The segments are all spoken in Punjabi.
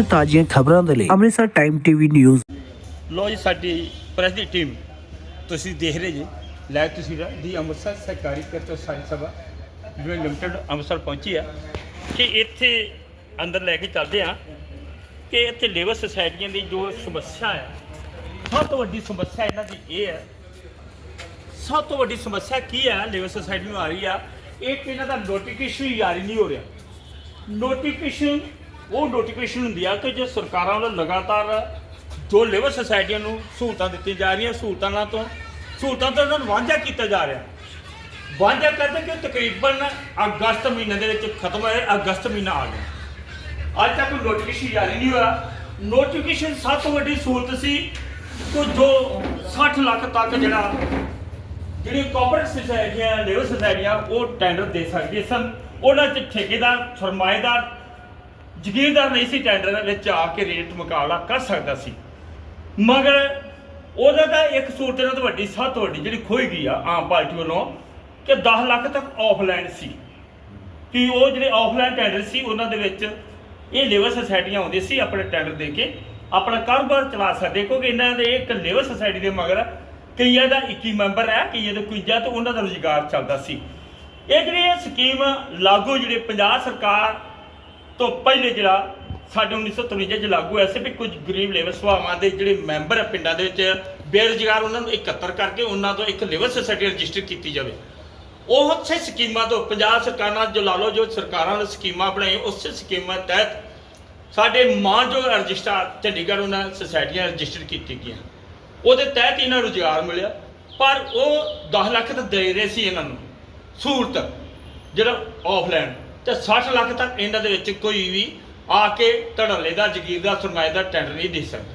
ਅਤੇ ਤਾਜ਼ੀਆਂ ਖਬਰਾਂ ਦੇ ਲਈ ਅੰਮ੍ਰਿਤਸਰ ਟਾਈਮ ਟੀਵੀ ਨਿਊਜ਼ ਲੋ ਜੀ, ਸਾਡੀ ਪ੍ਰੈਸ ਦੀ ਟੀਮ, ਤੁਸੀਂ ਦੇਖ ਰਹੇ ਜੀ, ਲੈ ਤੁਸੀਂ ਦੀ ਅੰਮ੍ਰਿਤਸਰ ਸਰਕਾਰੀ ਕਿਰਤ ਸਾਇੰਸ ਸਭਾ, ਜਿਵੇਂ ਲਿਮਟਿਡ ਅੰਮ੍ਰਿਤਸਰ ਪਹੁੰਚੀ ਆ, ਕਿ ਇੱਥੇ ਅੰਦਰ ਲੈ ਕੇ ਚੱਲਦੇ ਆ, ਕਿ ਇੱਥੇ ਲੇਬਰ ਸੁਸਾਇਟੀਆਂ ਦੀ ਜੋ ਸਮੱਸਿਆ ਹੈ ਸਭ ਤੋਂ ਵੱਡੀ ਸਮੱਸਿਆ ਇਹਨਾਂ ਦੀ ਇਹ ਹੈ ਸਭ ਤੋਂ ਵੱਡੀ ਸਮੱਸਿਆ ਕੀ ਹੈ ਲੇਬਰ ਸੁਸਾਇਟੀ ਨੂੰ ਆ ਰਹੀ ਆ, ਇੱਕ ਇਹਨਾਂ ਦਾ ਨੋਟੀਫਿਕੇਸ਼ਨ ਹੀ ਜਾਰੀ ਨਹੀਂ ਹੋ ਰਿਹਾ। ਨੋਟੀਫਿਕੇਸ਼ਨ ਉਹ ਨੋਟੀਫਿਕੇਸ਼ਨ ਹੁੰਦੀ ਆ ਕਿ ਜੋ ਸਰਕਾਰਾਂ ਵੱਲੋਂ ਲਗਾਤਾਰ ਜੋ ਲੇਬਰ ਸੁਸਾਇਟੀਆਂ ਨੂੰ ਸਹੂਲਤਾਂ ਦਿੱਤੀਆਂ ਜਾ ਰਹੀਆਂ, ਸਹੂਲਤਾਂ ਨਾਲ ਤੋਂ ਸਹੂਲਤਾਂ ਤੋਂ ਉਹਨਾਂ ਨੂੰ ਵਾਂਝਾ ਕੀਤਾ ਜਾ ਰਿਹਾ। ਵਾਂਝਾ ਕਰਦੇ ਕਿ ਤਕਰੀਬਨ ਅਗਸਤ ਮਹੀਨੇ ਦੇ ਵਿੱਚ ਖਤਮ ਹੋਇਆ, ਅਗਸਤ ਮਹੀਨਾ ਆ ਗਿਆ। ਅੱਜ ਤੱਕ ਨੋਟੀਫਿਕੇਸ਼ਨ ਜਾਰੀ ਨਹੀਂ ਹੋਇਆ। ਨੋਟੀਫਿਕੇਸ਼ਨ ਸਭ ਤੋਂ ਵੱਡੀ ਸਹੂਲਤ ਸੀ ਕਿ ਜੋ 60 ਲੱਖ ਤੱਕ ਜਿਹੜਾ ਜਿਹੜੀ ਕਾਰਪੋਰੇਟ ਸੁਸਾਇਟੀਆਂ ਲੇਬਰ ਸੁਸਾਇਟੀਆਂ ਉਹ ਟੈਂਡਰ ਦੇ ਸਕਦੀਆਂ ਸਨ। ਉਹਨਾਂ 'ਚ ਠੇਕੇਦਾਰ, ਸਰਮਾਏਦਾਰ ਜ਼ਗੀਰਦਾਰ ਨਹੀਂ ਸੀ ਟੈਂਡਰ ਦੇ ਵਿੱਚ ਆ ਕੇ ਰੇਟ ਮੁਕਾਬਲਾ ਕਰ ਸਕਦਾ ਸੀ। ਮਗਰ ਉਹਦਾ ਤਾਂ ਇੱਕ ਸੂਰਤ ਨਾਲ ਤੋਂ ਵੱਡੀ ਸੱਤ ਵੱਡੀ ਜਿਹੜੀ ਖੋਈ ਗਈ ਆ ਆਮ ਪਾਰਟੀ ਵੱਲੋਂ ਕਿ 10 ਲੱਖ ਤੱਕ ਆਫਲਾਈਨ ਸੀ। ਕਿ ਉਹ ਜਿਹੜੇ ਆਫਲਾਈਨ ਟੈਂਡਰ ਸੀ, ਉਹਨਾਂ ਦੇ ਵਿੱਚ ਇਹ ਲੇਬਰ ਸੁਸਾਇਟੀਆਂ ਆਉਂਦੀਆਂ ਸੀ ਆਪਣੇ ਟੈਂਡਰ ਦੇ ਕੇ। ਆਪਣਾ ਕਾਰੋਬਾਰ ਚਲਾ ਸਕਦੇ, ਕਿਉਂਕਿ ਇਹਨਾਂ ਦੇ ਇੱਕ ਲੇਬਰ ਸੁਸਾਇਟੀ ਦੇ ਮਗਰ ਕਈਆਂ ਦਾ 21 ਮੈਂਬਰ ਹੈ, ਕਈਆਂ ਦਾ 51 ਤੇ ਉਹਨਾਂ ਦਾ ਰੁਜ਼ਗਾਰ ਚੱਲਦਾ ਸੀ। ਇਹ ਜਿਹੜੀ ਇਹ ਸਕੀਮ ਲਾਗੂ, ਜਿਹੜੇ ਪੰਜਾਬ ਸਰਕਾਰ ਤੋਂ ਪਹਿਲੇ ਜਿਹੜਾ ਸਾਡੇ 1953 ਚ ਲਾਗੂ ਹੋਇਆ ਸੀ ਵੀ ਕੁਝ ਗਰੀਬ ਲੇਬਰ ਸਭਾਵਾਂ ਦੇ ਜਿਹੜੇ ਮੈਂਬਰ ਆ ਪਿੰਡਾਂ ਦੇ ਵਿੱਚ, ਬੇਰੁਜ਼ਗਾਰ ਉਹਨਾਂ ਨੂੰ ਇਕੱਤਰ ਕਰਕੇ ਉਹਨਾਂ ਤੋਂ ਇੱਕ ਲੇਬਰ ਸੁਸਾਇਟੀ ਰਜਿਸਟਰ ਕੀਤੀ ਜਾਵੇ। ਉਹ ਉਸੇ ਸਕੀਮਾਂ ਤੋਂ ਪੰਜਾਬ ਸਰਕਾਰ ਨਾਲ ਜੋ ਲਾ ਲਓ ਜੋ ਸਰਕਾਰਾਂ ਨੇ ਸਕੀਮਾਂ ਬਣਾਈ, ਉਸੇ ਸਕੀਮਾਂ ਤਹਿਤ ਸਾਡੇ ਮਾਨਯੋਗ ਰਜਿਸਟਰ ਚੰਡੀਗੜ੍ਹ ਉਹਨਾਂ ਸੁਸਾਇਟੀਆਂ ਰਜਿਸਟਰ ਕੀਤੀ ਗਈਆਂ। ਉਹਦੇ ਤਹਿਤ ਇਹਨਾਂ ਨੂੰ ਰੁਜ਼ਗਾਰ ਮਿਲਿਆ, ਪਰ ਉਹ 10 ਲੱਖ ਤਾਂ ਦੇ ਰਹੇ ਸੀ ਇਹਨਾਂ ਨੂੰ ਸਹੂਲਤ ਜਿਹੜਾ ਆਫਲਾਈਨ ਤੇ 60 ਲੱਖ ਤੱਕ ਇਹਨਾਂ ਦੇ ਵਿੱਚ ਕੋਈ ਵੀ ਆ ਕੇ ਧੜੱਲੇ ਦਾ, ਜ਼ਗੀਰ ਦਾ, ਸਰਮਾਏ ਦਾ ਟੈਂਡਰ ਨਹੀਂ ਦੇ ਸਕਦਾ।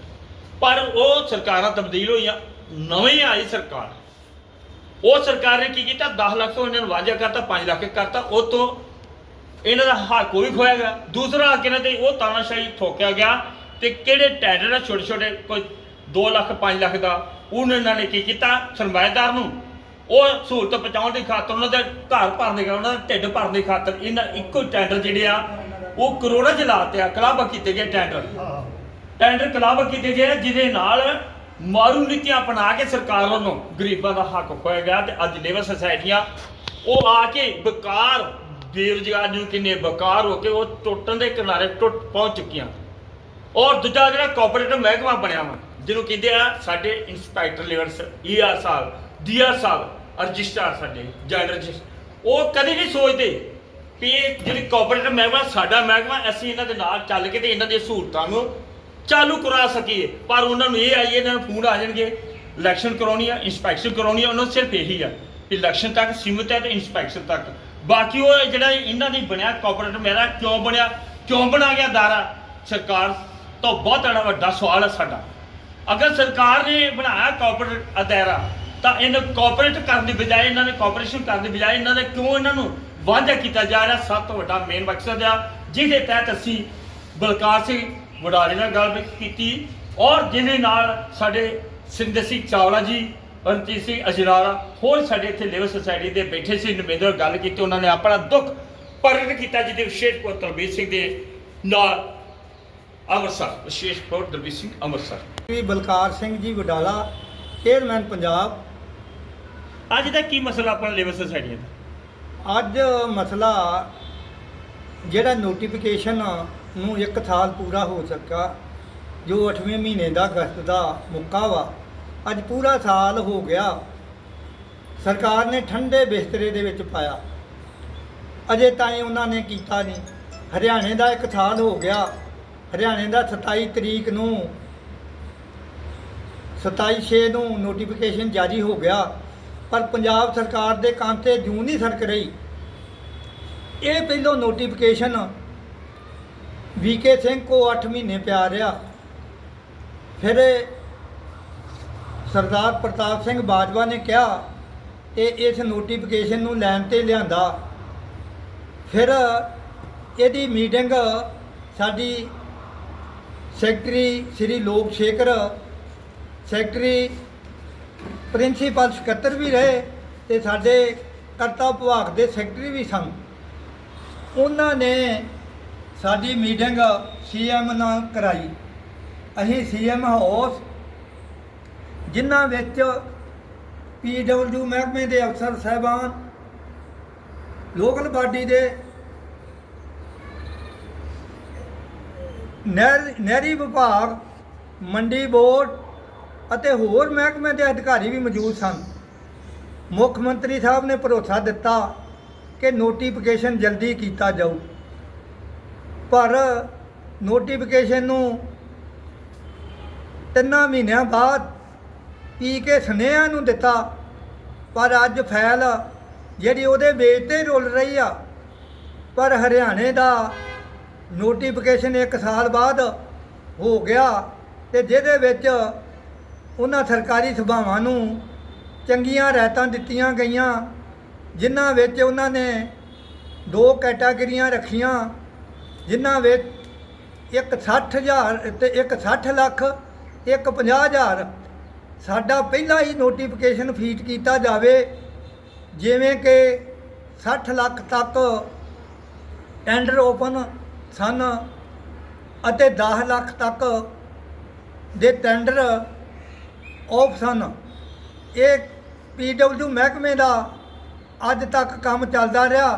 ਪਰ ਉਹ ਸਰਕਾਰਾਂ ਤਬਦੀਲ ਹੋਈਆਂ, ਨਵੀਂ ਆਈ ਸਰਕਾਰ। ਉਹ ਸਰਕਾਰ ਨੇ ਕੀ ਕੀਤਾ? 10 ਲੱਖ ਤੋਂ ਇਹਨਾਂ ਨੂੰ ਵਾਅਦਾ ਕਰਤਾ 5 ਲੱਖ ਕਰਤਾ, ਉਹ ਤੋਂ ਇਹਨਾਂ ਦਾ ਹੱਕ ਵੀ ਖੋਇਆ ਗਿਆ। ਦੂਸਰਾ ਹੱਕ ਇਹਨਾਂ ਤੇ, ਉਹ ਤਾਨਾਸ਼ਾਹੀ ਠੋਕਿਆ ਗਿਆ ਤੇ ਕਿਹੜੇ ਟੈਂਡਰ ਆ ਛੋਟੇ ਛੋਟੇ ਕੋਈ 2 ਲੱਖ 5 ਲੱਖ ਦਾ, ਉਹਨਾਂ ਇਹਨਾਂ ਨੇ ਕੀ ਕੀਤਾ? ਸਰਮਾਏਦਾਰ ਨੂੰ ਉਹ ਸਹੂਲਤ ਪਹੁੰਚਾਉਣ ਦੀ ਖਾਤਰ ਉਹਨਾਂ ਦੇ ਘਰ ਭਰਨ ਦੀ ਉਹਨਾਂ ਦਾ ਢਿੱਡ ਭਰਨ ਦੀ ਖਾਤਰ ਇਹਨਾਂ ਇੱਕੋ ਟੈਂਡਰ ਜਿਹੜੇ ਆ ਉਹ ਕਰੋੜਾਂ ਚ ਲਾਤੇ ਆ ਕਲਾਬ ਕੀਤੇ ਗਏ ਟੈਂਡਰ ਟੈਂਡਰ ਕਲਾਬ ਕੀਤੇ ਗਏ ਆ, ਜਿਹਦੇ ਨਾਲ ਮਾਰੂ ਨੀਤੀਆਂ ਅਪਣਾ ਕੇ ਸਰਕਾਰ ਵੱਲੋਂ ਗਰੀਬਾਂ ਦਾ ਹੱਕ ਖੋਇਆ ਗਿਆ ਤੇ ਅੱਜ ਲੇਬਰ ਸੁਸਾਇਟੀਆਂ ਉਹ ਆ ਕੇ ਬੇਕਾਰ ਬੇਰੁਜ਼ਗਾਰ ਨੂੰ ਕਿੰਨੇ ਬੇਕਾਰ ਹੋ ਕੇ ਉਹ ਟੁੱਟਣ ਦੇ ਕਿਨਾਰੇ ਟੁੱਟ ਪਹੁੰਚ ਚੁੱਕੀਆਂ। ਔਰ ਦੂਜਾ ਜਿਹੜਾ ਕੋਆਪਰੇਟਿਵ ਮਹਿਕਮਾ ਬਣਿਆ ਵਾ ਜਿਹਨੂੰ ਕਹਿੰਦੇ ਆ ਸਾਡੇ ਇੰਸਪੈਕਟਰ ਲੇਵਰਸ ਈਆਰ ਸਾਹਿਬ। ਡੀਆਰ ਸਾਹਿਬ ਰਜਿਸਟਰ ਸਾਡੇ, ਜਨਰਲ ਰਜਿਸਟਰ। ਉਹ ਕਦੇ ਨਹੀਂ ਸੋਚਦੇ ਕਿ ਇਹ ਜਿਹੜੀ ਕੋਆਪਰੇਟਿਵ ਮਹਿਕਮਾ, ਸਾਡਾ ਮਹਿਕਮਾ, ਅਸੀਂ ਇਹਨਾਂ ਦੇ ਨਾਲ ਚੱਲ ਕੇ ਤੇ ਇਹਨਾਂ ਦੀਆਂ ਸਹੂਲਤਾਂ ਨੂੰ ਚਾਲੂ ਕਰਾ ਸਕੀਏ। ਪਰ ਉਹਨਾਂ ਨੂੰ ਇਹ ਆਈਏ ਇਹਨਾਂ ਨੂੰ ਫੋਨ ਆ ਜਾਣਗੇ ਇਲੈਕਸ਼ਨ ਕਰਾਉਣੀ ਆ ਇਨਸਪੈਕਸ਼ਨ ਕਰਾਉਣੀ ਆ, ਉਹਨਾਂ ਨੂੰ ਸਿਰਫ ਇਹੀ ਆ ਕਿ ਇਲੈਕਸ਼ਨ ਤੱਕ ਸੀਮਿਤ ਹੈ ਤੇ ਇਨਸਪੈਕਸ਼ਨ ਤੱਕ। ਬਾਕੀ ਉਹ ਜਿਹੜਾ ਇਹਨਾਂ ਦੀ ਬਣਿਆ ਕੋਆਪਰੇਟਿਵ ਮੇਰਾ ਕਿਉਂ ਬਣਿਆ, ਕਿਉਂ ਬਣਾ ਗਿਆ ਦਾਰਾ? ਸਰਕਾਰ ਤੋਂ ਬਹੁਤ ਬੜਾ ਵੱਡਾ ਸਵਾਲ ਹੈ ਸਾਡਾ। ਅਗਰ ਸਰਕਾਰ ਨੇ ਬਣਾਇਆ ਕਾਰਪੋਰੇਟ ਅਦਾਰਾ ਤਾਂ ਇਹਨੂੰ ਕੋਆਪਰੇਟ ਕਰਨ ਦੀ ਬਜਾਏ, ਇਹਨਾਂ ਨੇ ਕੋਆਪਰੇਸ਼ਨ ਕਰਨ ਦੀ ਬਜਾਏ ਇਹਨਾਂ ਨੇ ਕਿਉਂ ਇਹਨਾਂ ਨੂੰ ਵਾਅਦਾ ਕੀਤਾ ਜਾ ਰਿਹਾ? ਸਭ ਤੋਂ ਵੱਡਾ ਮੇਨ ਮਕਸਦ ਆ, ਜਿਹਦੇ ਤਹਿਤ ਅਸੀਂ ਬਲਕਾਰ ਸਿੰਘ ਵਡਾਰੇ ਨਾਲ ਗੱਲ ਕੀਤੀ ਔਰ ਜਿਹਦੇ ਨਾਲ ਸਾਡੇ ਸਿੰਦਰ ਸਿੰਘ ਚਾਵਲਾ ਜੀ, ਰਣਜੀਤ ਸਿੰਘ ਅਜਰਾਰਾ ਹੋਰ ਸਾਡੇ ਇੱਥੇ ਲੇਬਰ ਸੁਸਾਇਟੀ ਦੇ ਬੈਠੇ ਸੀ ਨੁਮਾਇੰਦੇ ਗੱਲ ਕੀਤੀ, ਉਹਨਾਂ ਨੇ ਆਪਣਾ ਦੁੱਖ ਪ੍ਰਗਟ ਕੀਤਾ, ਜਿਹਦੇ ਵਿਸ਼ੇਸ਼ ਕੋਰ ਤਰਬੀਰ ਸਿੰਘ ਦੇ ਨਾਲ ਅੰਮ੍ਰਿਤਸਰ, ਵਿਸ਼ੇਸ਼ ਕੋਰ ਦਰਬੀਰ ਸਿੰਘ ਅੰਮ੍ਰਿਤਸਰ। ਵੀ ਬਲਕਾਰ ਸਿੰਘ ਜੀ ਵਡਾਲਾ, ਚੇਅਰਮੈਨ ਪੰਜਾਬ ਅੱਜ ਦਾ ਕੀ ਮਸਲਾ ਆਪਣਾ ਲੇਬਰ ਸੁਸਾਇਟੀਆਂ ਦਾ? ਅੱਜ ਮਸਲਾ ਜਿਹੜਾ ਨੋਟੀਫਿਕੇਸ਼ਨ ਨੂੰ ਇੱਕ ਸਾਲ ਪੂਰਾ ਹੋ ਸਕਿਆ, ਜੋ 8ਵੇਂ ਮਹੀਨੇ ਦਾ ਅਗਸਤ ਦਾ ਮੁੱਕਾ ਵਾ, ਅੱਜ ਪੂਰਾ ਸਾਲ ਹੋ ਗਿਆ, ਸਰਕਾਰ ਨੇ ਠੰਡੇ ਬਿਸਤਰੇ ਦੇ ਵਿੱਚ ਪਾਇਆ। ਅਜੇ ਤਾਈਂ ਉਹਨਾਂ ਨੇ ਕੀਤਾ ਨਹੀਂ। ਹਰਿਆਣੇ ਦਾ ਇੱਕ ਸਾਲ ਹੋ ਗਿਆ। ਹਰਿਆਣੇ ਦਾ 27 ਤਰੀਕ ਨੂੰ 27 ਛੇ ਨੂੰ ਨੋਟੀਫਿਕੇਸ਼ਨ ਜਾਰੀ ਹੋ ਗਿਆ। ਪਰ ਪੰਜਾਬ ਸਰਕਾਰ ਦੇ ਕੰਨ ਤੇ ਜੂੰ ਨਹੀਂ ਸਰਕ ਰਹੀ। ਇਹ ਪਹਿਲੋਂ ਨੋਟੀਫਿਕੇਸ਼ਨ ਵੀਕੇ ਸਿੰਘ ਕੋ 8 ਮਹੀਨੇ ਪਿਆ ਰਿਹਾ। ਫਿਰ ਸਰਦਾਰ ਪ੍ਰਤਾਪ ਸਿੰਘ ਬਾਜਵਾ ਨੇ ਕਿਹਾ ਤੇ ਇਸ ਨੋਟੀਫਿਕੇਸ਼ਨ ਨੂੰ ਲੈਣ ਤੇ ਲਿਆਂਦਾ। ਫਿਰ ਇਹਦੀ ਮੀਟਿੰਗ ਸਾਡੀ ਸੈਕਟਰੀ ਸ੍ਰੀ ਲੋਕ ਸ਼ੇਖਰ ਸੈਕਟਰੀ ਪ੍ਰਿੰਸੀਪਲ ਸਕੱਤਰ ਵੀ ਰਹੇ ਤੇ ਸਾਡੇ ਕਰਤਾ ਵਿਭਾਗ ਦੇ ਸੈਕਟਰੀ ਵੀ ਸਨ। ਉਹਨਾਂ ਨੇ ਸਾਡੀ ਮੀਟਿੰਗ ਸੀਐਮ ਨਾਲ ਕਰਾਈ। ਅਸੀਂ ਸੀਐਮ ਹਾਊਸ, ਜਿਨ੍ਹਾਂ ਵਿੱਚ ਪੀਡਬਲਯੂ ਮਹਿਕਮੇ ਦੇ ਅਫਸਰ ਸਾਹਿਬਾਨ, ਲੋਕਲ ਬਾਡੀ ਦੇ ਨਹਿਰ ਨਹਿਰੀ ਵਿਭਾਗ, ਮੰਡੀ ਬੋਰਡ ਅਤੇ ਹੋਰ ਮਹਿਕਮੇ ਦੇ ਅਧਿਕਾਰੀ ਵੀ ਮੌਜੂਦ ਸਨ। ਮੁੱਖ ਮੰਤਰੀ ਸਾਹਿਬ ਨੇ ਭਰੋਸਾ ਦਿੱਤਾ ਕਿ ਨੋਟੀਫਿਕੇਸ਼ਨ ਜਲਦੀ ਕੀਤਾ ਜਾਊ। ਪਰ ਨੋਟੀਫਿਕੇਸ਼ਨ ਨੂੰ ਤਿੰਨਾਂ ਮਹੀਨਿਆਂ ਬਾਅਦ ਪੀ ਕੇ ਸੁਨੇਹਾ ਨੂੰ ਦਿੱਤਾ, ਪਰ ਅੱਜ ਫੈਲ ਜਿਹੜੀ ਉਹਦੇ ਵੇਚ ਤੇ ਰੁਲ ਰਹੀ ਆ, ਪਰ ਹਰਿਆਣੇ ਦਾ ਨੋਟੀਫਿਕੇਸ਼ਨ 1 ਸਾਲ ਬਾਅਦ ਹੋ ਗਿਆ ਤੇ ਜਿਹਦੇ ਵਿੱਚ ਉਹਨਾਂ ਸਰਕਾਰੀ ਸਭਾਵਾਂ ਨੂੰ ਚੰਗੀਆਂ ਰਹਿਤਾਂ ਦਿੱਤੀਆਂ ਗਈਆਂ, ਜਿਨ੍ਹਾਂ ਵਿੱਚ ਉਹਨਾਂ ਨੇ ਦੋ ਕੈਟਾਗਰੀਆਂ ਰੱਖੀਆਂ, ਜਿਨ੍ਹਾਂ ਵਿੱਚ ਇੱਕ 60000 ਤੇ ਇੱਕ 60 ਲੱਖ, ਇੱਕ 50000 ਸਾਡਾ ਪਹਿਲਾਂ ਹੀ ਨੋਟੀਫਿਕੇਸ਼ਨ ਫੀਟ ਕੀਤਾ ਜਾਵੇ, ਜਿਵੇਂ ਕਿ 60 ਲੱਖ ਤੱਕ ਟੈਂਡਰ ਓਪਨ ਸਨ ਅਤੇ 10 ਲੱਖ ਤੱਕ ਦੇ ਟੈਂਡਰ ਆਫ ਸਨ। ਇਹ ਪੀਡਬਲਯੂ ਮਹਿਕਮੇ ਦਾ ਅੱਜ ਤੱਕ ਕੰਮ ਚੱਲਦਾ ਰਿਹਾ।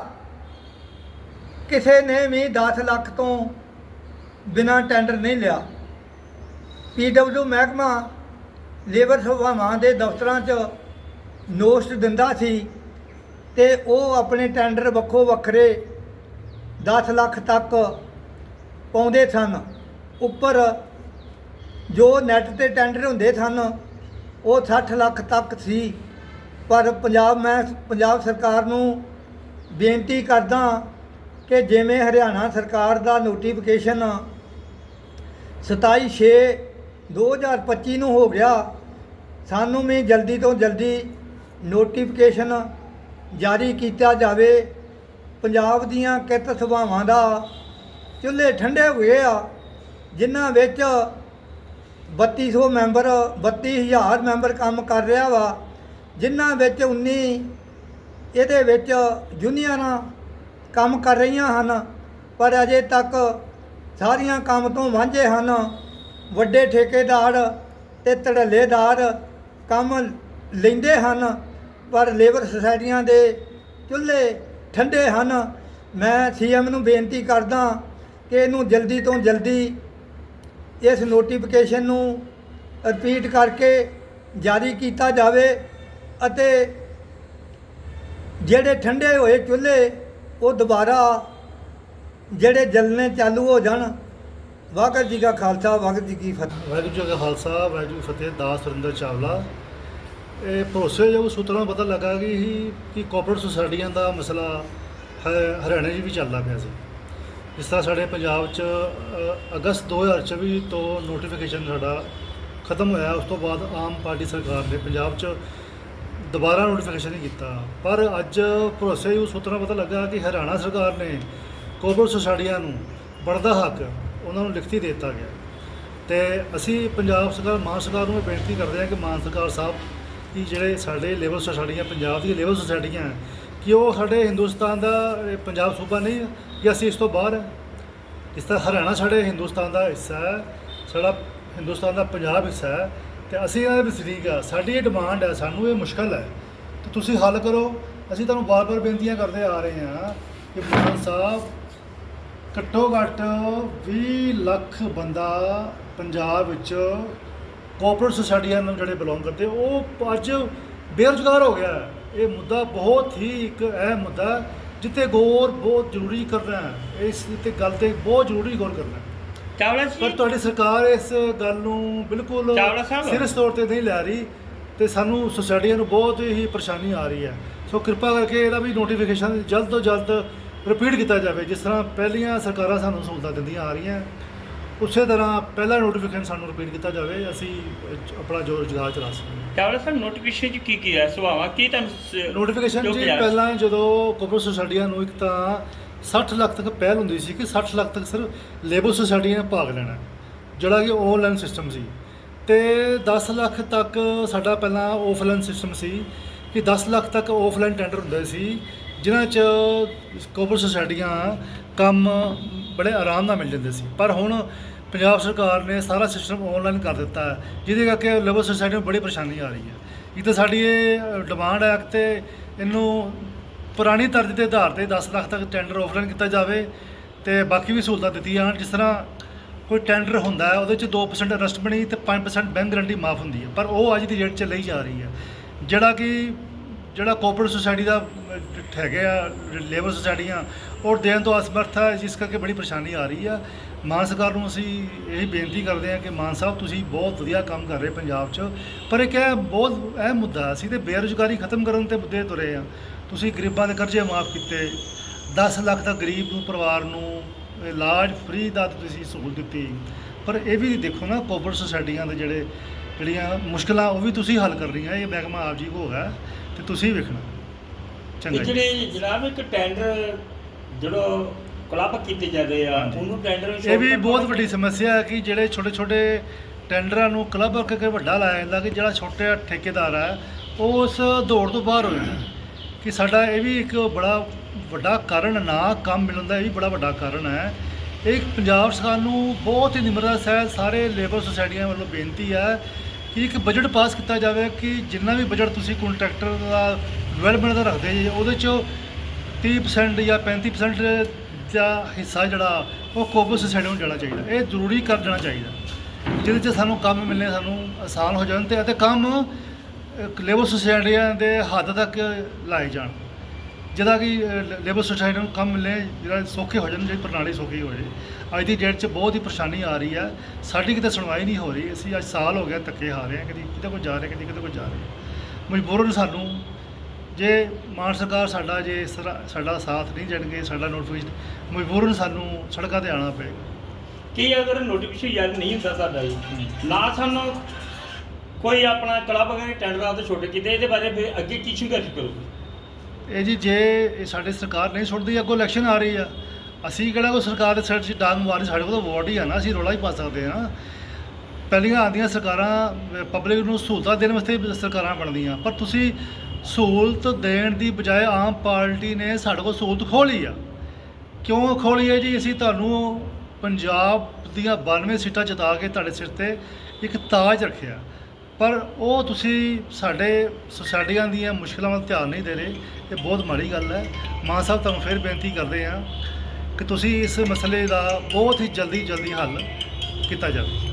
ਕਿਸੇ ਨੇ ਵੀ 10 ਲੱਖ ਤੋਂ ਬਿਨਾਂ ਟੈਂਡਰ ਨਹੀਂ ਲਿਆ। ਪੀਡਬਲਯੂ ਮਹਿਕਮਾ ਲੇਬਰ ਸਭਾਵਾਂ ਦੇ ਦਫ਼ਤਰਾਂ 'ਚ ਨੋਟਿਸ ਦਿੰਦਾ ਸੀ ਤੇ ਉਹ ਆਪਣੇ ਟੈਂਡਰ ਵੱਖੋ ਵੱਖਰੇ 10 ਲੱਖ ਤੱਕ ਪਾਉਂਦੇ ਸਨ। ਉੱਪਰ ਜੋ ਨੈਟ ਤੇ ਟੈਂਡਰ ਹੁੰਦੇ ਸਨ ਉਹ 60 ਲੱਖ ਤੱਕ ਸੀ। ਪਰ ਪੰਜਾਬ ਮੈਂ ਪੰਜਾਬ ਸਰਕਾਰ ਨੂੰ ਬੇਨਤੀ ਕਰਦਾ ਕਿ ਜਿਵੇਂ ਹਰਿਆਣਾ ਸਰਕਾਰ ਦਾ ਨੋਟੀਫਿਕੇਸ਼ਨ 27 6 2025 ਨੂੰ ਹੋ ਗਿਆ, ਸਾਨੂੰ ਵੀ ਜਲਦੀ ਤੋਂ ਜਲਦੀ ਨੋਟੀਫਿਕੇਸ਼ਨ ਜਾਰੀ ਕੀਤਾ ਜਾਵੇ। ਪੰਜਾਬ ਦੀਆਂ ਕਿੱਤ ਸਭਾਵਾਂ ਦਾ ਚੁੱਲ੍ਹੇ ਠੰਡੇ ਹੋਏ ਆ, ਜਿਨ੍ਹਾਂ ਵਿੱਚ 3200 ਮੈਂਬਰ 32000 ਮੈਂਬਰ ਕੰਮ ਕਰ ਰਿਹਾ ਵਾ, ਜਿਨ੍ਹਾਂ ਵਿੱਚ 19 ਇਹਦੇ ਵਿੱਚ ਯੂਨੀਅਨਾਂ ਕੰਮ ਕਰ ਰਹੀਆਂ ਹਨ, ਪਰ ਅਜੇ ਤੱਕ ਸਾਰੀਆਂ ਕੰਮ ਤੋਂ ਵਾਂਝੇ ਹਨ। ਵੱਡੇ ਠੇਕੇਦਾਰ ਤੇ ਧੜੱਲੇਦਾਰ ਕੰਮ ਲੈਂਦੇ ਹਨ, ਪਰ ਲੇਬਰ ਸੁਸਾਇਟੀਆਂ ਦੇ ਚੁੱਲ੍ਹੇ ਠੰਡੇ ਹਨ। ਮੈਂ ਸੀਐਮ ਨੂੰ ਬੇਨਤੀ ਕਰਦਾ ਕਿ ਇਹਨੂੰ ਜਲਦੀ ਤੋਂ ਜਲਦੀ ਇਸ ਨੋਟੀਫਿਕੇਸ਼ਨ ਨੂੰ ਰਿਪੀਟ ਕਰਕੇ ਜਾਰੀ ਕੀਤਾ ਜਾਵੇ ਅਤੇ ਜਿਹੜੇ ਠੰਡੇ ਹੋਏ ਚੁੱਲ੍ਹੇ, ਉਹ ਦੁਬਾਰਾ ਜਿਹੜੇ ਜਲਨੇ ਚਾਲੂ ਹੋ ਜਾਣ। ਵਾਹਿਗੁਰੂ ਜੀ ਕਾ ਖਾਲਸਾ, ਵਾਹਿਗੁਰੂ ਜੀ ਕੀ ਫਤਿਹ। ਵਾਹਿਗੁਰੂ ਜੀ ਕਾ ਖਾਲਸਾ, ਵਾਹਿਗੁਰੂ ਫਤਿਹ, ਦਾਸ ਸੁਰਿੰਦਰ ਚਾਵਲਾ। ਇਹ ਭਰੋਸੇਯੋਗ ਸੂਤਰਾਂ ਤੋਂ ਪਤਾ ਲੱਗਾ ਕਿ ਹੀ ਕਿ ਕੋਆਪਰੇਟਿਵ ਸੁਸਾਇਟੀਆਂ ਦਾ ਮਸਲਾ ਹ- ਹਰਿਆਣੇ 'ਚ ਵੀ ਚੱਲਦਾ ਪਿਆ ਸੀ। ਜਿਸ ਤਰ੍ਹਾਂ ਸਾਡੇ ਪੰਜਾਬ 'ਚ ਅ, ਅਗਸਤ 2024 ਤੋਂ ਨੋਟੀਫਿਕੇਸ਼ਨ ਸਾਡਾ ਖਤਮ ਹੋਇਆ ਉਸ ਤੋਂ ਬਾਅਦ ਆਮ ਪਾਰਟੀ ਸਰਕਾਰ ਨੇ ਪੰਜਾਬ 'ਚ ਦੁਬਾਰਾ ਨੋਟੀਫਿਕੇਸ਼ਨ ਨਹੀਂ ਕੀਤਾ। ਪਰ ਅੱਜ ਭਰੋਸੇਯੋਗ ਸੂਤਰਾਂ ਤੋਂ ਪਤਾ ਲੱਗਾ ਕਿ ਹਰਿਆਣਾ ਸਰਕਾਰ ਨੇ ਕੋਆਪਰੇਟਿਵ ਸੁਸਾਇਟੀਆਂ ਨੂੰ ਬਣਦਾ ਹੱਕ ਉਹਨਾਂ ਨੂੰ ਲਿਖਤੀ ਦੇ ਦਿੱਤਾ ਗਿਆ। ਤੇ ਅਸੀਂ ਪੰਜਾਬ ਸਰਕਾਰ ਮਾਨ ਸਰਕਾਰ ਨੂੰ ਇਹ ਬੇਨਤੀ ਕਰਦੇ ਹਾਂ ਕਿ ਮਾਨ ਸਰਕਾਰ ਸਾਹਿਬ ਕਿ ਜਿਹੜੇ ਸਾਡੇ ਲੇਬਰ ਸੁਸਾਇਟੀਆਂ ਪੰਜਾਬ ਦੀਆਂ ਲੇਬਰ ਸੁਸਾਇਟੀਆਂ ਕਿ ਉਹ ਸਾਡੇ ਹਿੰਦੁਸਤਾਨ ਦਾ, ਇਹ ਪੰਜਾਬ ਸੂਬਾ ਨਹੀਂ ਹੈ ਕਿ ਅਸੀਂ ਇਸ ਤੋਂ ਬਾਹਰ ਹੈ ਇਸ ਤਰ੍ਹਾਂ ਹਰਿਆਣਾ ਸਾਡੇ ਹਿੰਦੁਸਤਾਨ ਦਾ ਹਿੱਸਾ ਹੈ, ਸਾਡਾ ਹਿੰਦੁਸਤਾਨ ਦਾ ਪੰਜਾਬ ਹਿੱਸਾ ਹੈ, ਤੇ ਅਸੀਂ ਇਹਨਾਂ ਦੇ ਵਿੱਚ ਸ਼ਰੀਕ ਆ, ਸਾਡੀ ਇਹ ਡਿਮਾਂਡ ਹੈ, ਸਾਨੂੰ ਇਹ ਮੁਸ਼ਕਲ ਹੈ ਤੇ ਤੁਸੀਂ ਹੱਲ ਕਰੋ, ਅਸੀਂ ਤੁਹਾਨੂੰ ਬਾਰ-ਬਾਰ ਬੇਨਤੀਆਂ ਕਰਦੇ ਆ ਰਹੇ ਹਾਂ ਕਿ ਮਾਨ ਸਾਹਿਬ, ਘੱਟੋ ਘੱਟ 20 ਲੱਖ ਬੰਦਾ ਪੰਜਾਬ ਵਿੱਚ ਕੋਆਪਰੇਟ ਸੁਸਾਇਟੀਆਂ ਨੂੰ ਜਿਹੜੇ ਬਿਲੋਂਗ ਕਰਦੇ, ਉਹ ਅੱਜ ਬੇਰੁਜ਼ਗਾਰ ਹੋ ਗਿਆ ਹੈ। ਇਹ ਮੁੱਦਾ ਬਹੁਤ ਹੀ ਇੱਕ ਅਹਿਮ ਮੁੱਦਾ ਜਿੱਤੇ ਗੌਰ ਬਹੁਤ ਜ਼ਰੂਰੀ ਕਰਨਾ ਹੈ ਇਸ ਤੇ ਗੱਲ ਤੇ ਬਹੁਤ ਜ਼ਰੂਰੀ ਗੌਰ ਕਰਨਾ ਚਾਵਲਾ ਪਰ ਜੀ ਤੁਹਾਡੀ ਸਰਕਾਰ ਇਸ ਗੱਲ ਨੂੰ ਬਿਲਕੁਲ। ਸੀਰੀਅਸ ਤੌਰ ਤੇ ਨਹੀਂ ਲੈ ਰਹੀ ਤੇ ਸਾਨੂੰ ਸੁਸਾਇਟੀਆਂ ਨੂੰ ਬਹੁਤ ਹੀ ਪਰੇਸ਼ਾਨੀ ਆ ਰਹੀ ਹੈ। ਸੋ ਕਿਰਪਾ ਕਰਕੇ ਇਹਦਾ ਵੀ ਨੋਟੀਫਿਕੇਸ਼ਨ ਜਲਦ ਤੋਂ ਜਲਦ ਰਿਪੀਟ ਕੀਤਾ ਜਾਵੇ ਜਿਸ ਤਰ੍ਹਾਂ ਪਹਿਲੀਆਂ ਸਰਕਾਰਾਂ ਸਾਨੂੰ ਸਹੂਲਤਾਂ ਦਿੰਦੀਆਂ ਆ ਰਹੀਆਂ। ਉਸੇ ਤਰ੍ਹਾਂ ਪਹਿਲਾ ਨੋਟੀਫਿਕੇਸ਼ਨ ਸਾਨੂੰ ਰਿਪੀਟ ਕੀਤਾ ਜਾਵੇ ਅਸੀਂ ਆਪਣਾ ਜੋ ਰੁਜ਼ਗਾਰ ਚਲਾ ਸਕੀਏ ਚਾਵਲਾ ਸਾਹਿਬ ਨੋਟੀਫਿਕੇਸ਼ਨ ਚ ਕੀ ਕੀ ਹੈ ਸੁਭਾਵਾਂ ਕੀ ਤੁਹਾਨੂੰ ਨੋਟੀਫਿਕੇਸ਼ਨ ਜੋ? ਪਹਿਲਾਂ ਜਦੋਂ ਕੋਪਰ ਸੁਸਾਇਟੀਆਂ ਨੂੰ ਇੱਕ ਤਾਂ 60 ਲੱਖ ਤੱਕ ਪਹਿਲ ਹੁੰਦੀ ਸੀ ਕਿ 60 ਲੱਖ ਤੱਕ ਸਿਰਫ ਲੇਬਰ ਸੁਸਾਇਟੀਆਂ ਨੇ ਭਾਗ ਲੈਣਾ ਜਿਹੜਾ ਕਿ ਆਨਲਾਈਨ ਸਿਸਟਮ ਸੀ ਤੇ 10 ਲੱਖ ਤੱਕ ਸਾਡਾ ਪਹਿਲਾਂ ਆਫਲਾਈਨ ਸਿਸਟਮ ਸੀ ਕਿ 10 ਲੱਖ ਤੱਕ ਆਫਲਾਈਨ ਟੈਂਡਰ ਹੁੰਦੇ ਸੀ ਜਿਨ੍ਹਾਂ 'ਚ ਕੋਪਰ ਸੁਸਾਇਟੀਆਂ ਕੰਮ ਬੜੇ ਆਰਾਮ ਨਾਲ ਮਿਲ ਜਾਂਦੇ ਸੀ। ਪਰ ਹੁਣ ਪੰਜਾਬ ਸਰਕਾਰ ਨੇ ਸਾਰਾ ਸਿਸਟਮ ਆਨਲਾਈਨ ਕਰ ਦਿੱਤਾ ਹੈ, ਜਿਹਦੇ ਕਰਕੇ ਲੇਬਰ ਸੁਸਾਇਟੀ ਨੂੰ ਬੜੀ ਪਰੇਸ਼ਾਨੀ ਆ ਰਹੀ ਹੈ। ਇੱਕ ਤਾਂ ਸਾਡੀ ਇਹ ਡਿਮਾਂਡ ਹੈ ਕਿ ਤੇ ਇਹਨੂੰ ਪੁਰਾਣੀ ਤਰਜ਼ ਦੇ ਆਧਾਰ ਤੇ 10 ਲੱਖ ਤੱਕ ਟੈਂਡਰ ਆਫਲਾਈਨ ਕੀਤਾ ਜਾਵੇ ਤੇ ਬਾਕੀ ਵੀ ਸਹੂਲਤਾਂ ਦਿੱਤੀਆਂ ਜਾਣ। ਜਿਸ ਤਰ੍ਹਾਂ ਕੋਈ ਟੈਂਡਰ ਹੁੰਦਾ ਹੈ, ਉਹਦੇ ਚ 2% ਅਰੈਸਟ ਬਣੀ, ਤੇ 5% ਬੈਂਕ ਗਰੰਟੀ ਮਾਫ ਹੁੰਦੀ ਹੈ। ਪਰ ਉਹ ਅੱਜ ਦੀ ਡੇਟ 'ਚ ਲਈ ਜਾ ਰਹੀ ਹੈ। ਜਿਹੜਾ ਕਿ, ਜਿਹੜਾ ਕੋਆਪਰੇਟਿਵ ਸੁਸਾਇਟੀ ਦਾ ਹੈਗੇ ਆ ਲੇਬਰ ਸੁਸਾਇਟੀਆਂ ਉਹ ਦੇਣ ਤੋਂ ਅਸਮਰਥ ਹੈ ਜਿਸ ਕਰਕੇ ਬੜੀ ਪਰੇਸ਼ਾਨੀ ਆ ਰਹੀ ਆ। ਮਾਨ ਸਰਕਾਰ ਨੂੰ ਅਸੀਂ ਇਹ ਬੇਨਤੀ ਕਰਦੇ ਹਾਂ ਕਿ ਮਾਨ ਸਾਹਿਬ, ਤੁਸੀਂ ਬਹੁਤ ਵਧੀਆ ਕੰਮ ਕਰ ਰਹੇ ਪੰਜਾਬ 'ਚ। ਪਰ ਇਹ ਕਿਹਾ ਬਹੁਤ ਅਹਿਮ ਮੁੱਦਾ ਅਸੀਂ ਤੇ ਬੇਰੁਜ਼ਗਾਰੀ ਖਤਮ ਕਰਨ ਤੇ ਮੁੱਦੇ ਤੁਰੇ ਆ ਤੁਸੀਂ ਗਰੀਬਾਂ ਦੇ ਕਰਜ਼ੇ ਮਾਫ ਕੀਤੇ 10 ਲੱਖ ਦਾ ਗਰੀਬ ਨੂੰ, ਪਰਿਵਾਰ ਨੂੰ ਇਲਾਜ ਫ੍ਰੀ ਦਾ ਤੁਸੀਂ ਸਹੂਲਤ ਦਿੱਤੀ। ਪਰ ਇਹ ਵੀ ਦੇਖੋ ਨਾ ਕੋਆਪਰੇਟਿਵ ਸੁਸਾਇਟੀਆਂ ਦੇ ਜਿਹੜੇ, ਜਿਹੜੀਆਂ ਮੁਸ਼ਕਲਾਂ, ਉਹ ਵੀ ਤੁਸੀਂ ਹੱਲ ਕਰ ਰਹੀਆਂ, ਇਹ ਮਹਿਕਮਾ ਆਪ ਜੀ ਕੋ ਹੈ, ਤੇ ਤੁਸੀਂ ਵੇਖਣਾ। ਤੇ ਚੰਗਾ ਜੀ। ਜਿਹੜੇ ਜਨਾਬ ਇੱਕ ਟੈਂਡਰ ਜਿਹੜਾ ਕਲੱਬ ਕੀਤੇ ਜਾਂਦੇ ਆ। ਉਹਨੂੰ ਟੈਂਡਰ ਇਹ ਵੀ ਬਹੁਤ ਵੱਡੀ ਸਮੱਸਿਆ ਹੈ ਕਿ ਜਿਹੜੇ ਛੋਟੇ ਛੋਟੇ ਟੈਂਡਰਾਂ ਨੂੰ ਕਲੱਬ ਕਰਕੇ ਵੱਡਾ ਲਾਇਆ ਜਾਂਦਾ ਕਿ ਜਿਹੜਾ ਛੋਟਾ ਠੇਕੇਦਾਰ ਹੈ ਉਹ ਉਸ ਦੌੜ ਤੋਂ ਬਾਹਰ ਹੋ ਜਾਂਦਾ ਕਿ ਸਾਡਾ ਇਹ ਵੀ ਇੱਕ ਬੜਾ ਵੱਡਾ ਕਾਰਨ ਨਾ ਕੰਮ ਮਿਲਣ ਦਾ ਇਹ ਵੀ ਬੜਾ ਵੱਡਾ ਕਾਰਨ ਹੈ। ਇਹ ਪੰਜਾਬ ਸਰਕਾਰ ਨੂੰ ਬਹੁਤ ਹੀ ਨਿਮਰਤਾ ਸਹਿਤ ਸਾਰੇ ਲੇਬਰ ਸੁਸਾਇਟੀਆਂ ਵੱਲੋਂ ਬੇਨਤੀ ਹੈ ਕਿ ਇੱਕ ਬਜਟ ਪਾਸ ਕੀਤਾ ਜਾਵੇ ਕਿ ਜਿੰਨਾ ਵੀ ਬਜਟ ਤੁਸੀਂ ਕੰਟਰੈਕਟਰ ਦਾ ਡਿਵੈਲਪਮੈਂਟ ਦਾ ਰੱਖਦੇ ਜੀ। ਉਹਦੇ 'ਚੋਂ 30% ਜਾਂ 35% ਦਾ ਹਿੱਸਾ ਜਿਹੜਾ, ਉਹ ਕੋਬਲ ਸੁਸਾਇਟੀ ਨੂੰ ਜਾਣਾ ਚਾਹੀਦਾ। ਇਹ ਜ਼ਰੂਰੀ ਕਰ ਦੇਣਾ ਚਾਹੀਦਾ। ਜਿਹਦੇ 'ਚ ਸਾਨੂੰ ਕੰਮ ਮਿਲਣੇ ਸਾਨੂੰ ਆਸਾਨ ਹੋ ਜਾਣ ਤੇ ਅਤੇ ਕੰਮ ਲੇਬਰ ਸੁਸਾਇਟੀਆਂ ਦੇ ਹੱਦ ਤੱਕ ਲਾਏ ਜਾਣ। ਜਿਹਦਾ ਕਿ ਲੇਬਰ ਸੁਸਾਇਟੀ ਨੂੰ ਕੰਮ ਮਿਲੇ ਜਿਹੜਾ ਸੌਖੇ ਹੋ ਜਾਣ ਜਿਹੜੀ ਪ੍ਰਣਾਲੀ ਸੌਖੀ ਹੋ ਜਾਏ ਅੱਜ ਦੀ ਡੇਟ 'ਚ ਬਹੁਤ ਹੀ ਪਰੇਸ਼ਾਨੀ ਆ ਰਹੀ ਹੈ ਸਾਡੀ ਕਿਤੇ ਸੁਣਵਾਈ ਨਹੀਂ ਹੋ ਰਹੀ। ਅਸੀਂ ਅੱਜ ਸਾਲ ਹੋ ਗਿਆ ਧੱਕੇ ਹਾਰ ਰਹੇ ਹਾਂ। ਕਦੀ ਕਿਤੇ ਕੋਈ ਜਾ ਰਿਹਾ, ਕਦੀ ਕਿਤੇ ਕੋਈ ਜਾ ਰਿਹਾ। ਮਜਬੂਰਨ ਸਾਨੂੰ ਜੇ ਮਾਨ ਸਰਕਾਰ ਸਾਡਾ ਜੇ ਸਾਡਾ ਸਾਥ ਨਹੀਂ ਦੇਣਗੇ ਸਾਡਾ ਨੋਟੀਫਿਕੇਸ਼ਨ ਮਜਬੂਰਨ ਸਾਨੂੰ ਸੜਕਾਂ ਤੇ ਆਉਣਾ ਪਏਗਾ। ਕੀ ਅਗਰ ਨੋਟੀਫਿਕੇਸ਼ਨ ਯਾਰ ਨਹੀਂ ਹੁੰਦਾ ਸਾਡਾ ਜੀ? ਨਾ ਸਾਨੂੰ ਕੋਈ ਆਪਣਾ ਕਲੱਬ ਅਗਰ ਟੈਂਡਰਾਂ ਤੇ ਛੋਟੇ ਕੀਤੇ ਇਹਦੇ ਬਾਰੇ ਫਿਰ ਅੱਗੇ ਕੀ ਸੰਘਰਸ਼ ਕਰੋਗੇ? ਇਹ ਜੀ ਜੇ ਇਹ ਸਾਡੇ ਸਰਕਾਰ ਨਹੀਂ ਸੁਣਦੀ ਅੱਗੋਂ ਇਲੈਕਸ਼ਨ ਆ ਰਹੀ ਆ। ਅਸੀਂ ਕਿਹੜਾ ਕੋਈ ਸਰਕਾਰ ਦੇ ਸਿਰ 'ਚ ਡਾਂਗ ਮਾਰੀ ਸਾਡੇ ਕੋਲ ਤਾਂ ਵੋਟ ਹੀ ਆ ਨਾ ਅਸੀਂ ਰੌਲਾ ਹੀ ਪਾ ਸਕਦੇ ਹਾਂ ਪਹਿਲੀਆਂ ਆਉਂਦੀਆਂ ਸਰਕਾਰਾਂ ਪਬਲਿਕ ਨੂੰ ਸਹੂਲਤਾਂ ਦੇਣ ਵਾਸਤੇ ਸਰਕਾਰਾਂ ਬਣਦੀਆਂ ਪਰ ਤੁਸੀਂ ਸਹੂਲਤ ਦੇਣ ਦੀ ਬਜਾਏ ਆਮ ਪਾਰਟੀ ਨੇ ਸਾਡੇ ਕੋਲ ਸਹੂਲਤ ਖੋਲੀ ਆ। ਕਿਉਂ ਖੋਲੀ ਹੈ ਜੀ? ਅਸੀਂ ਤੁਹਾਨੂੰ ਪੰਜਾਬ ਦੀਆਂ 92 ਸੀਟਾਂ ਜਿਤਾ ਕੇ ਤੁਹਾਡੇ ਸਿਰ ਤੇ ਇੱਕ ਤਾਜ ਰੱਖਿਆ। ਪਰ ਉਹ ਤੁਸੀਂ ਸਾਡੇ ਸੁਸਾਇਟੀਆਂ ਦੀਆਂ ਮੁਸ਼ਕਲਾਂ ਵੱਲ ਧਿਆਨ ਨਹੀਂ ਦੇ ਰਹੇ। ਇਹ ਬਹੁਤ ਮਾੜੀ ਗੱਲ ਹੈ। ਮਾਨ ਸਾਹਿਬ, ਤੁਹਾਨੂੰ ਫਿਰ ਬੇਨਤੀ ਕਰਦੇ ਹਾਂ ਕਿ ਤੁਸੀਂ ਇਸ ਮਸਲੇ ਦਾ ਬਹੁਤ ਹੀ ਜਲਦੀ ਜਲਦੀ ਹੱਲ ਕੀਤਾ ਜਾਵੇ।